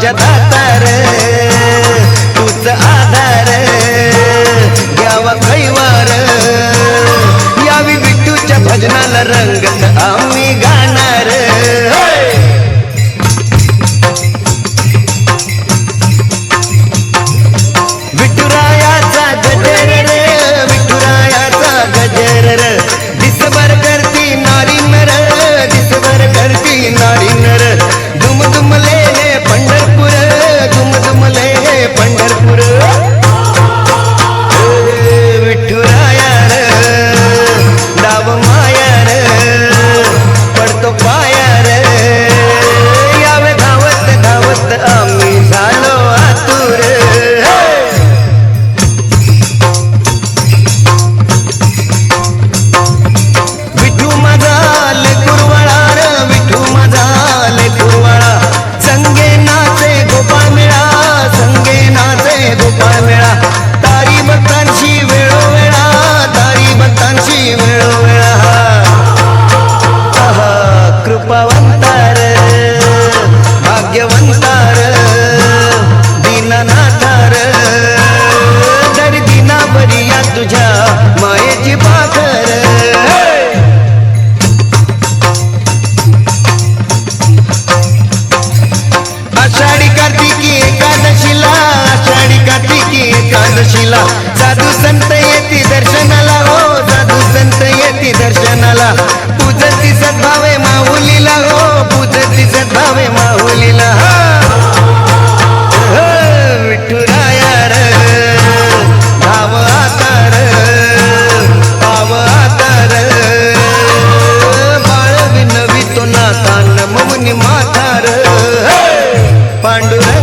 माझ्या दातार तूच आधार घ्यावा खैवार. यावी विठूच्या भजनाला रंगत आम्ही. कानशिला साधू संत येती दर्शनाला हो साधू संत येती दर्शनाला. पूजती सद्भावे माहुलीला हो पूजती सद्भावे माहुलीला हो. पांडुरा